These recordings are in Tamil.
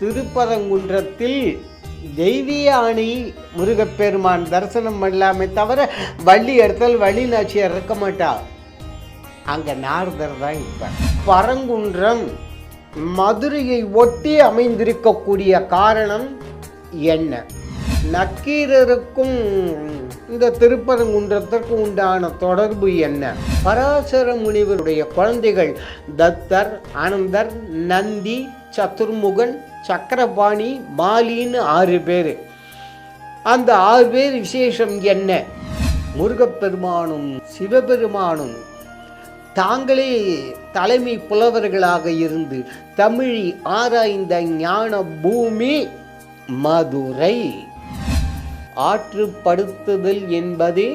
திருப்பரங்குன்றத்தில் தெய்வீயாணி முருகப்பெருமான் தரிசனம் பண்ணலாமே தவிர வள்ளி எடுத்தல் வள்ளி நாச்சியார் இருக்க மாட்டா அங்கே நாரதர் தான் இருப்பார். பரங்குன்றம் மதுரையை ஒட்டி அமைந்திருக்கக்கூடிய காரணம் என்ன? நக்கீரருக்கும் இந்த திருப்பரங்குன்றத்திற்கும் உண்டான தொடர்பு என்ன? பராசர முனிவருடைய குழந்தைகள் தத்தர் ஆனந்தர் நந்தி சத்துர்முகன் சக்கரபாணி மாலின்னு ஆறு பேர். அந்த ஆறு பேர் விசேஷம் என்ன? முருகப்பெருமானும் சிவபெருமானும் தாங்களே தலைமை புலவர்களாக இருந்து தமிழி ஆராய்ந்த ஞான பூமி மதுரை. ஆற்றுப்படுத்துதல் என்பதே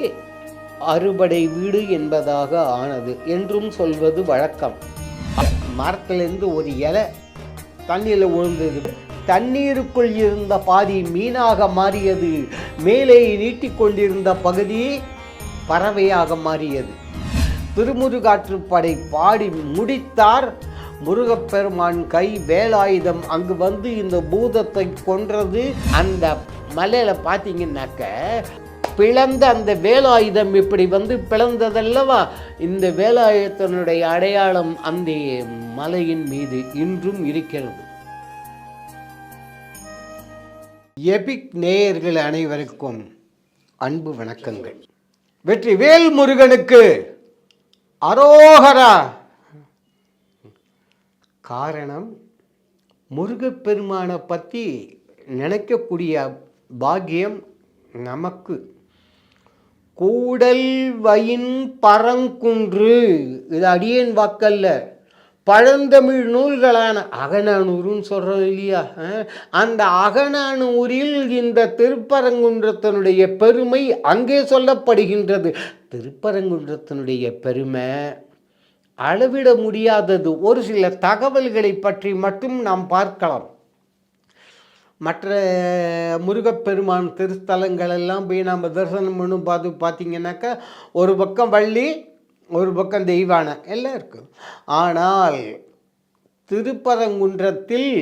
அறுபடை வீடு என்பதாக ஆனது என்றும் சொல்வது வழக்கம். மரத்திலிருந்து ஒரு இலை தண்ணியில் விழுந்தது தண்ணீருக்குள் இருந்த பாதி மீனாக மாறியது. மேலே நீட்டிக்கொண்டிருந்த பகுதி பறவையாக மாறியது. திருமுருகாற்றுப்படை பாடி முடித்தார். முருகப்பெருமான் கை வேலாயுதம் அங்கு வந்து இந்த பூதத்தை கொன்றது. அந்த மலையில பார்த்தீங்கன்னாக்க பிளந்த அந்த வேலாயுதம் இப்படி வந்து பிளந்ததல்லவா? இந்த வேலாயுதத்தினுடைய அடையாளம் அந்த மலையின் மீது இன்றும் இருக்கிறது. எபிக் நேயர்கள் அனைவருக்கும் அன்பு வணக்கங்கள். வெற்றி வேல் முருகனுக்கு அரோகரா. காரணம் முருகப்பெருமானை பற்றி நினைக்கக்கூடிய பாக்கியம் நமக்கு. கூடல் வயின் பரங்குன்று. இது அடியேன் வாக்கல்ல. பழந்தமிழ் நூல்களான அகநானூறுன்னு சொல்கிறோம் இல்லையா? அந்த அகநானூரில் இந்த திருப்பரங்குன்றத்தினுடைய பெருமை அங்கே சொல்லப்படுகின்றது. திருப்பரங்குன்றத்தினுடைய பெருமை அளவிட முடியாதது. ஒரு சில தகவல்களை பற்றி மட்டும் நாம் பார்க்கலாம். மற்ற முருகப்பெருமான் திருத்தலங்கள் எல்லாம் போய் நம்ம தரிசனம் பண்ணும் பார்த்து பார்த்தீங்கன்னாக்கா ஒரு பக்கம் வள்ளி ஒரு பக்கம் தெய்வானை. எல்லாம் இருக்குது ஆனால் திருப்பரங்குன்றத்தில்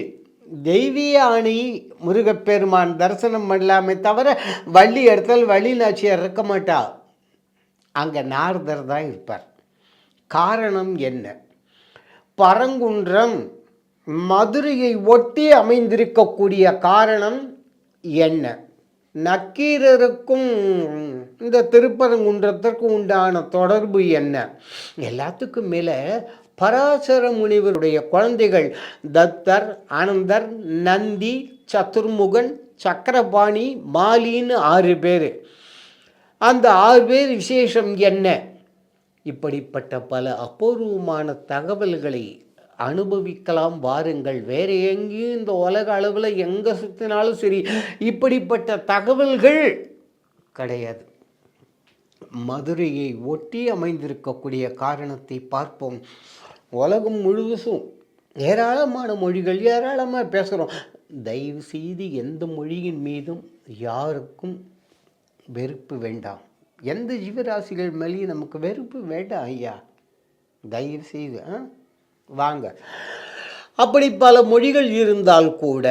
தெய்வீயாணி முருகப்பெருமான் தரிசனம் பண்ணலாமே தவிர வள்ளி இடத்துல வள்ளி நாச்சியார் இருக்க மாட்டா. அங்கே நாரதர் தான் இருப்பார். காரணம் என்ன? பரங்குன்றம் மதுரையை ஒட்டி அமைந்திருக்கக்கூடிய காரணம் என்ன? நக்கீரருக்கும் இந்த திருப்பரங்குன்றத்திற்கும் உண்டான தொடர்பு என்ன? எல்லாத்துக்கும் மேலே பராசர முனிவருடைய குழந்தைகள் தத்தர் ஆனந்தர் நந்தி சதுர்முகன் சக்கரபாணி மாலின்னு ஆறு பேர். அந்த ஆறு பேர் விசேஷம் என்ன? இப்படிப்பட்ட பல அபூர்வமான தகவல்களை அனுபவிக்கலாம் வாருங்கள். வேறு எங்கேயும் இந்த உலக அளவில் எங்கே சுற்றினாலும் சரி இப்படிப்பட்ட தகவல்கள் கிடையாது. மதுரையை ஒட்டி அமைந்திருக்கக்கூடிய காரணத்தை பார்ப்போம். உலகம் முழுவதும் ஏராளமான மொழிகள் ஏராளமாக பேசுகிறோம் தயவு செய்து எந்த மொழியின் மீதும் யாருக்கும் வெறுப்பு வேண்டாம். எந்த ஜீவராசிகள் மேலேயும் நமக்கு வெறுப்பு வேண்டாம் ஐயா. தயவு செய்து ஆ? வாங்க. அப்படி பல மொழிகள் இருந்தால் கூட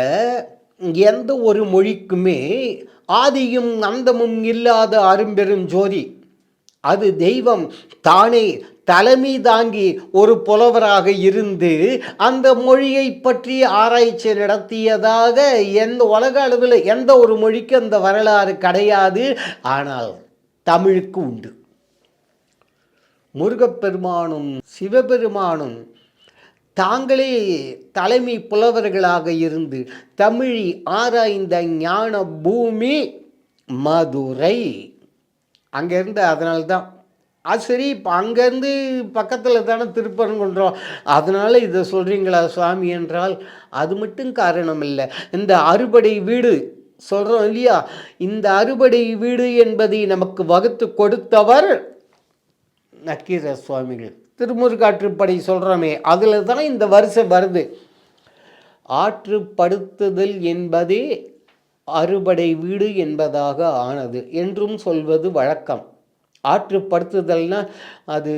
எந்த ஒரு மொழிக்குமே ஆதியும் அந்தமும் இல்லாத அரும்பெரும் ஜோதி. அது தெய்வம் தானே தலைமை தாங்கி ஒரு புலவராக இருந்து அந்த மொழியை பற்றி ஆராய்ச்சி நடத்தியதாக எந்த உலக அளவில் எந்த ஒரு மொழிக்கு அந்த வரலாறு கிடையாது. ஆனால் தமிழுக்கு உண்டு. முருகப்பெருமானும் சிவபெருமானும் தாங்களே தலைமை புலவர்களாக இருந்து தமிழி ஆராய்ந்த ஞான பூமி மதுரை. அங்கேருந்து அதனால்தான். அது சரி இப்போ அங்கேருந்து பக்கத்தில் தானே திருப்பரங்குன்றோம். அதனால் இதை சொல்கிறீங்களா சுவாமி என்றால் அது மட்டும் காரணம் இல்லை இந்த அறுபடை வீடு சொல்கிறோம் இல்லையா? இந்த அறுபடை வீடு என்பதை நமக்கு வகுத்து கொடுத்தவர் நக்கீர சுவாமிகள். திருமுருகாற்றுப்படை சொல்கிறோமே அதில் தான் இந்த வருஷம் வருது. ஆற்றுப்படுத்துதல் என்பதே அறுபடை வீடு என்பதாக ஆனது. என்றும் சொல்வது வழக்கம். ஆற்றுப்படுத்துதல்னால் அது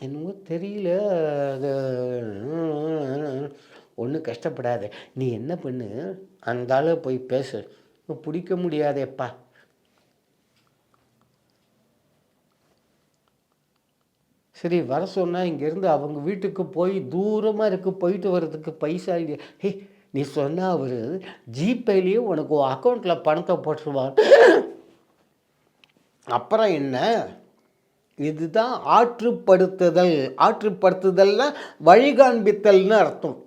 என்னமோ தெரியல. அது ஒன்றும் கஷ்டப்படாத. நீ என்ன பண்ணு? அந்த போய் பேசு. பிடிக்க முடியாதேப்பா. சரி வர சொன்னால் இங்கேருந்து அவங்க வீட்டுக்கு போய் தூரமாக இருக்கு போயிட்டு வர்றதுக்கு பைசா இல்லையா? ஹே நீ சொன்னால் அவர் ஜிபேலேயே உனக்கு அக்கௌண்ட்டில் பணத்தை போட்டுருவார். அப்புறம் என்ன? இதுதான் ஆற்றுப்படுத்துதல். ஆற்றுப்படுத்துதல்னா வழிகாண்பித்தல்னு அர்த்தம்.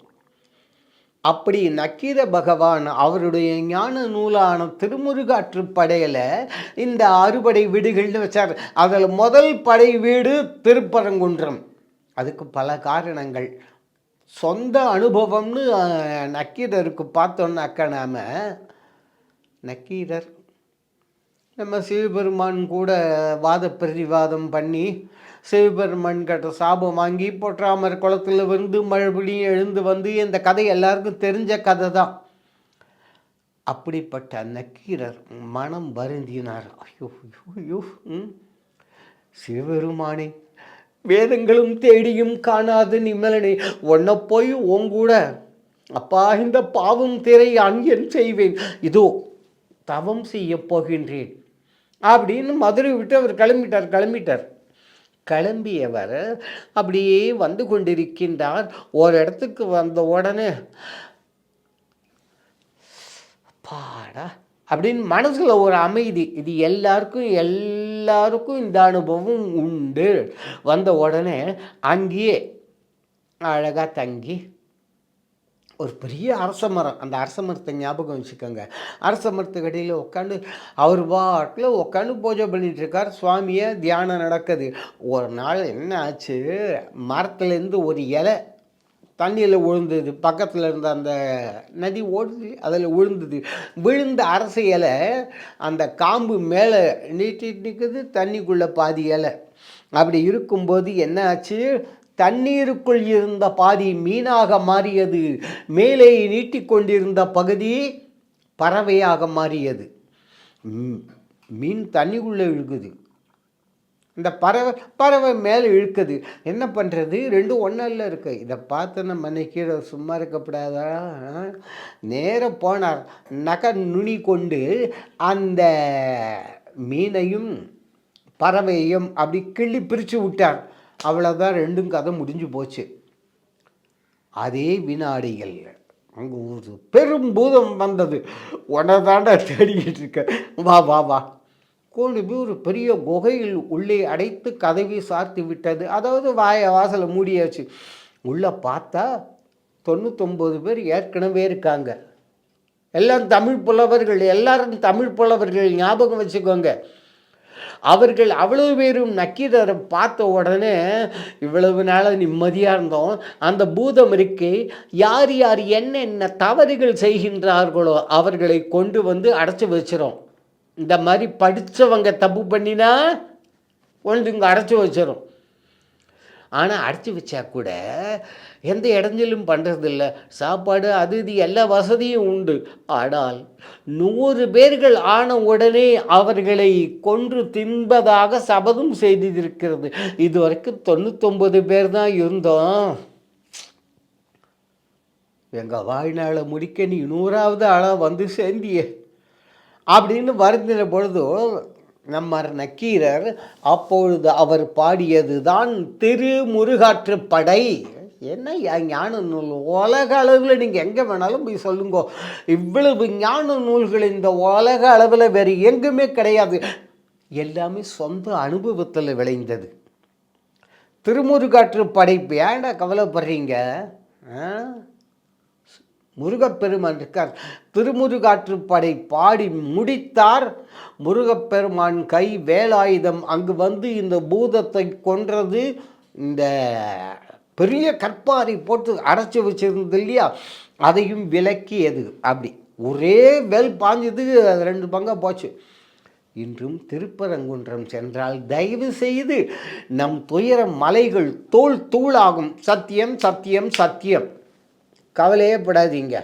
அப்படி நக்கீர பகவான் அவருடைய ஞான நூலான திருமுருகாற்றுப்படையில் இந்த அறுபடை வீடுகள்னு வச்சார். அதில் முதல் படை வீடு திருப்பரங்குன்றம். அதுக்கு பல காரணங்கள். சொந்த அனுபவம்னு நக்கீரருக்கு பார்த்தோன்னாக்க நாம் நக்கீரர். நம்ம சிவபெருமான் கூட வாத பிரதிவாதம் பண்ணி சிவபெருமன் கிட்ட சாபம் வாங்கி பொற்றாமர் குளத்தில் வந்து மறுபடியும் எழுந்து வந்து இந்த கதை எல்லாருக்கும் தெரிஞ்ச கதை தான் அப்படிப்பட்ட நக்கீரர் மனம் வருந்தினார். ஐயோ ஐயோ ஐயோ ம். சிவபெருமானே வேதங்களும் தேடியும் காணாது நிமலனே ஒன்ன போய் உங்கூட அப்பா இந்த பாவம் திரை அன்யன் செய்வேன். இதோ தவம் செய்ய போகின்றேன். அப்படின்னு மதுரை விட்டு அவர் கிளம்பிட்டார் கிளம்பிட்டார். கிளம்பியவர் அப்படியே வந்து கொண்டிருக்கின்றார். ஒரு இடத்துக்கு வந்த உடனே பாடா அப்படின்னு மனசில் ஒரு அமைதி. இது எல்லாருக்கும் எல்லாருக்கும் இந்த அனுபவம் உண்டு. வந்த உடனே அங்கேயே அழகாக தங்கி ஒரு பெரிய அரச மரம். அந்த அரச மரத்தை ஞாபகம் வச்சுக்கோங்க. அரச மரத்துக்கு அடியில் உட்காந்து அவர் பாட்டில் உட்காந்து பூஜை பண்ணிகிட்ருக்கார் சுவாமியை தியானம் நடக்குது. ஒரு நாள் என்ன ஆச்சு? மரத்துலேருந்து ஒரு இலை தண்ணியில் விழுந்தது. பக்கத்தில் இருந்த அந்த நதி ஓடுது அதில் விழுந்தது. விழுந்த அரச இலை அந்த காம்பு மேலே நீட்டிட்டு நிற்குது தண்ணிக்குள்ளே பாதி இலை. அப்படி இருக்கும்போது என்ன ஆச்சு? தண்ணீருக்குள் இருந்த பாதி மீனாக மாறியது. மேலே நீட்டிக்கொண்டிருந்த பகுதி பறவையாக மாறியது. மீன் தண்ணிக்குள்ளே இழுக்குது. இந்த பறவை பறவை மேலே இழுக்குது. என்ன பண்ணுறது ரெண்டும் ஒன்றில் இருக்கு. இதை பார்த்து நம்ம கீழே சும்மா இருக்கக்கூடாதா? நேராக போனார். நக நுனி கொண்டு அந்த மீனையும் பறவையையும் அப்படி கிள்ளி பிரித்து விட்டார். அவ்வளோதான் ரெண்டும் கதை முடிஞ்சு போச்சு. அதே வினாடிகள் அங்கே ஒரு பெரும் பூதம் வந்தது. உடனே தாண்டா தேடிக்கிட்டு இருக்க. வா வா வா. கொண்டு போய் ஒரு பெரிய குகையில் உள்ளே அடைத்து கதவை சாத்தி விட்டது. அதாவது வாய வாசலை மூடியாச்சு. உள்ளே பார்த்தா தொண்ணூத்தொம்பது பேர் ஏற்கனவே இருக்காங்க. எல்லாம் தமிழ் புலவர்கள் எல்லாரும் தமிழ் புலவர்கள் ஞாபகம் வச்சுக்கோங்க. அவர்கள் அவ்வளவு பேரும் நக்கீரரை பார்த்த உடனே இவ்வளவு நாள் நிம்மதியாக இருந்தோம். அந்த பூதம் இருக்கே யார் யார் என்னென்ன தவறுகள் செய்கின்றார்களோ அவர்களை கொண்டு வந்து அடைச்சி வச்சிரும். இந்த மாதிரி படித்தவங்க தப்பு பண்ணினா கொண்டு இங்கே அடைச்சி வச்சிரும். ஆனால் அடைச்சி வச்சா கூட எந்த இடைஞ்சலும் பண்ணுறதில்ல சாப்பாடு அது இது எல்லா வசதியும் உண்டு. ஆனால் நூறு பேர்கள் ஆன உடனே அவர்களை கொன்று தின்பதாக சபதம் செய்திருக்கிறது. இது வரைக்கும் தொண்ணூத்தொம்பது பேர் தான் இருந்தோம். எங்கள் வாழ்நாளை முடிக்க நீ நூறாவது ஆளாக வந்து சேர்ந்தியே. அப்படின்னு வருந்தின பொழுது நம்ம நக்கீரர் அப்பொழுது அவர் பாடியது தான் திருமுருகாற்று படை. என்ன ஞான நூல்? உலக அளவில் நீங்கள் எங்கே வேணாலும் போய் சொல்லுங்க. இவ்வளவு ஞான நூல்கள் இந்த உலக அளவில் வேறு எங்குமே கிடையாது. எல்லாமே சொந்த அனுபவத்தில் விளைந்தது. திருமுருகாற்று படைப்பு ஏன்டா கவலைப்படுறீங்க? ஆ? முருகப்பெருமான் இருக்கார். திருமுருகாற்று படை பாடி முடித்தார். முருகப்பெருமான் கை வேலாயுதம் அங்கு வந்து இந்த பூதத்தை கொன்றது. இந்த பெரிய கற்பாரி போட்டு அடைச்சி வச்சிருந்தது இல்லையா? அதையும் விலக்கியது. அப்படி ஒரே வேல் பாஞ்சது அது ரெண்டு பங்கா போச்சு. இன்றும் திருப்பரங்குன்றம் சென்றால் தயவு செய்து நம் துயர மலைகள் தோல் தூளாகும். சத்தியம் சத்தியம் சத்தியம். கவலையே படாதீங்க.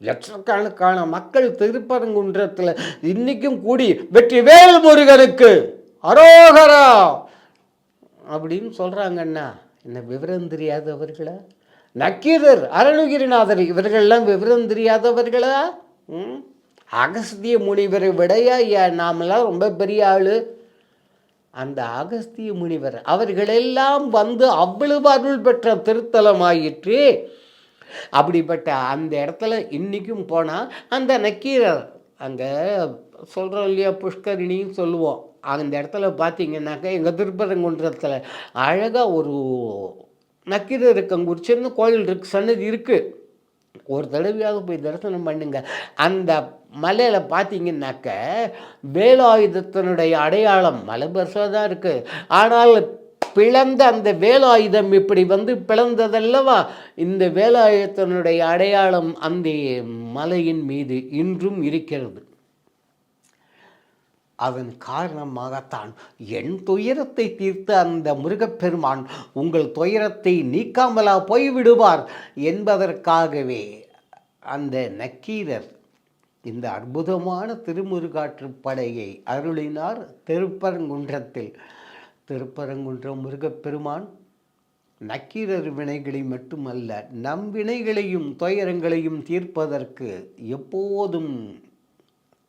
லட்சக்கணக்கான மக்கள் திருப்பரங்குன்றத்தில் இன்றைக்கும் கூடி வெற்றி வேல் முருகனுக்கு அரோகரா அப்படின்னு சொல்கிறாங்கண்ணா என்ன விவரம் தெரியாதவர்களா நக்கீரர் அருணகிரிநாதர் இவர்கள்லாம் விவரம் தெரியாதவர்களா? ம்? அகஸ்திய முனிவரை விடையா ஐயா? நாமெல்லாம் ரொம்ப பெரிய ஆள். அந்த அகஸ்திய முனிவர் அவர்களெல்லாம் வந்து அவ்வளவு அருள் பெற்ற திருத்தலமாயிற்று. அப்படிப்பட்ட அந்த இடத்துல இன்றைக்கும் போனால் அந்த நக்கீரர் அங்கே சொல்கிறோம் இல்லையா புஷ்கரிணின்னு சொல்லுவோம். அந்த இடத்துல பார்த்தீங்கன்னாக்கா எங்கள் திருப்பரங்குன்றத்தில் அழகாக ஒரு நக்கீரர் இருக்கங்க ஒரு சின்ன கோயில் இருக்கு சன்னதி இருக்குது ஒரு தடவையாவது போய் தரிசனம் பண்ணுங்க. அந்த மலையில் பார்த்தீங்கன்னாக்க வேலாயுதத்தினுடைய அடையாளம் மலை பெருசாக தான் இருக்குது ஆனால் பிளந்த அந்த வேலாயுதம் இப்படி வந்து பிளந்ததல்லவா? இந்த வேலாயுதத்தினுடைய அடையாளம் அந்த மலையின் மீது இன்றும் இருக்கிறது. அதன் காரணமாகத்தான் என் துயரத்தை தீர்த்த அந்த முருகப்பெருமான் உங்கள் துயரத்தை நீக்காமலா போய்விடுவார் என்பதற்காகவே அந்த நக்கீரர் இந்த அற்புதமான திருமுருகாற்றுப் படையை அருளினார் திருப்பரங்குன்றத்தில். திருப்பரங்குன்றம் முருகப்பெருமான் நக்கீரர் வினைகளை மட்டுமல்ல நம் வினைகளையும் துயரங்களையும் தீர்ப்பதற்கு எப்போதும்